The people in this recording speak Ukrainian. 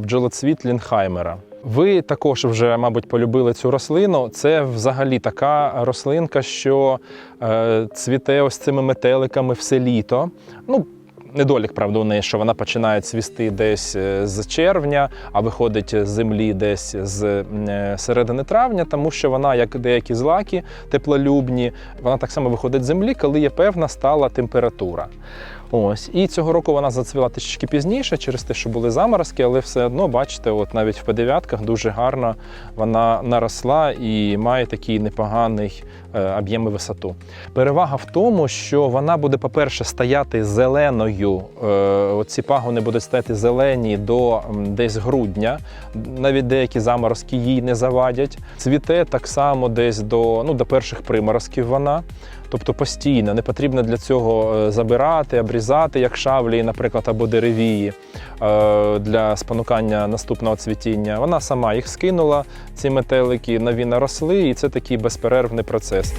бджолоцвіт Лінхаймера. Ви також вже, мабуть, полюбили цю рослину. Це взагалі така рослинка, що е, цвіте ось цими метеликами все літо. Ну, Недолік, правда, у неї, що вона починає цвісти десь е, з червня, а виходить з землі десь з е, середини травня, тому що вона, як деякі злаки теплолюбні, вона так само виходить з землі, коли є певна стала температура. Ось і цього року вона зацвіла трішки пізніше, через те, що були заморозки, але все одно, бачите, от навіть в подев'ятках дуже гарно вона наросла і має такий непоганий е, об'єм і висоту. Перевага в тому, що вона буде, по-перше, стояти зеленою. Е, оці пагони будуть стояти зелені до десь грудня. Навіть деякі заморозки їй не завадять. Цвіте так само десь до, ну, до перших приморозків вона. Тобто постійно не потрібно для цього е, забирати, обрізати, як шавлі, наприклад, або деревії е, для спонукання наступного цвітіння. Вона сама їх скинула, ці метелики, нові наросли, і це такий безперервний процес.